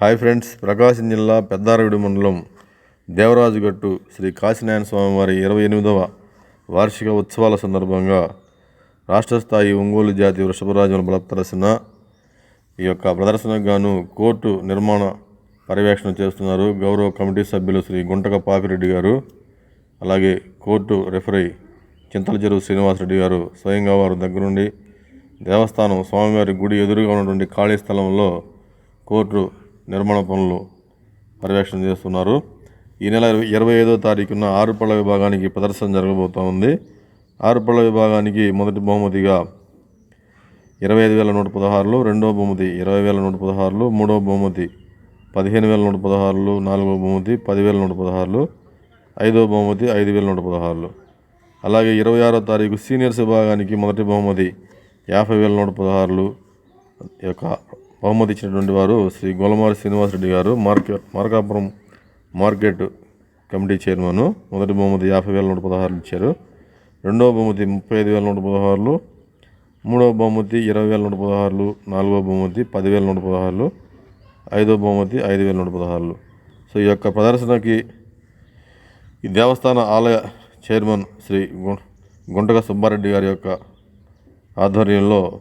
Hi friends ప్రకాశం జిల్లా పెద్దారవిడి మండలం దేవరాజుగట్టు శ్రీ కాశీనారాయణ స్వామి వారి ఇరవై ఎనిమిదవ వార్షిక ఉత్సవాల సందర్భంగా రాష్ట్ర స్థాయి ఒంగోలు జాతి వృషభరాజుల బలప్రదర్శన ఈ యొక్క ప్రదర్శనకు గాను కోర్టు నిర్మాణ పర్యవేక్షణ చేస్తున్నారు. గౌరవ కమిటీ సభ్యులు శ్రీ గుంటక పాపిరెడ్డి గారు అలాగే కోర్టు రెఫరీ చింతల చెరువు శ్రీనివాసరెడ్డి గారు స్వయంగా వారు దగ్గరుండి దేవస్థానం స్వామివారి గుడి ఎదురుగా ఉన్నటువంటి ఖాళీ స్థలంలో కోర్టు నిర్మాణ పనులు పర్యవేక్షణ చేస్తున్నారు. ఈ నెల ఇరవై- ఐదో తారీఖున ఆరుపళ్ళ విభాగానికి ప్రదర్శన జరగబోతూ ఉంది. ఆరుపళ్ళ విభాగానికి మొదటి బహుమతిగా ఇరవై ఐదు వేల నూట పదహారులు రెండవ బహుమతి ఇరవై వేల నూట పదహారులు మూడవ బహుమతి పదిహేను వేల నూట పదహారులు నాలుగవ బహుమతి పదివేల నూట పదహారులు ఐదవ బహుమతి ఐదు వేల నూట పదహారులు. అలాగే ఇరవై ఆరో తారీఖు సీనియర్స్ విభాగానికి మొదటి బహుమతి యాభై వేల నూట పదహారులు యొక్క బహుమతి ఇచ్చినటువంటి వారు శ్రీ గోలమారి శ్రీనివాసరెడ్డి గారు market Markapuram market committee chairman. మొదటి బహుమతి యాభై వేల నూట పదహారులు ఇచ్చారు. రెండవ బహుమతి ముప్పై ఐదు వేల నూట పదహారులు. మూడవ బహుమతి ఇరవై వేల నూట పదహారులు. నాలుగవ బహుమతి పదివేల నూట పదహారులు. ఐదవ బహుమతి ఐదు వేల నూట పదహారులు. సో ఈ యొక్క ప్రదర్శనకి ఈ దేవస్థాన ఆలయ చైర్మన్ శ్రీ గు- గుంటక సుబ్బారెడ్డి గారి యొక్క ఆధ్వర్యంలో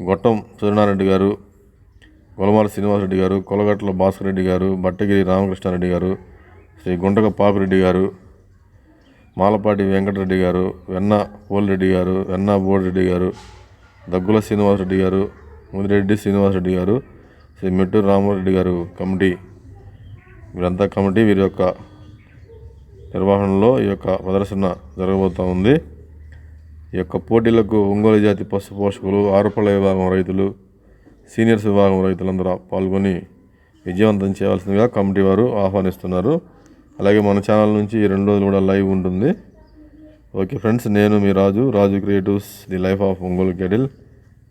గొట్టం సూర్యనారాయణ గారు గొలమాల శ్రీనివాసరెడ్డి గారు కొలగట్ల భాస్కర్ రెడ్డి గారు బట్టగిరి రామకృష్ణారెడ్డి గారు శ్రీ గుంటక పాపిరెడ్డి గారు మాలపాటి వెంకటరెడ్డి గారు వెన్న పోలిరెడ్డి గారు వెన్న బోడిరెడ్డి గారు దగ్గుల శ్రీనివాసరెడ్డి గారు ముదిరెడ్డి శ్రీనివాసరెడ్డి గారు శ్రీ మెట్టూరు రామారెడ్డి గారు కమిటీ. వీరంతా కమిటీ వీరి యొక్క నిర్వహణలో ఈ యొక్క ప్రదర్శన జరగబోతూ ఉంది. ఈ యొక్క పోటీలకు ఒంగోలు జాతి పశు పోషకులు ఆరుపళ్ళ విభాగం రైతులు సీనియర్స్ విభాగం రైతులందరూ పాల్గొని విజయవంతం చేయవలసిందిగా కమిటీ వారు ఆహ్వానిస్తున్నారు. అలాగే మన ఛానల్ నుంచి ఈ రెండు రోజులు కూడా లైవ్ ఉంటుంది. ఓకే ఫ్రెండ్స్ నేను మీ Raju Raju creatives the life of Ongole కెడిల్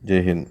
జై హింద్.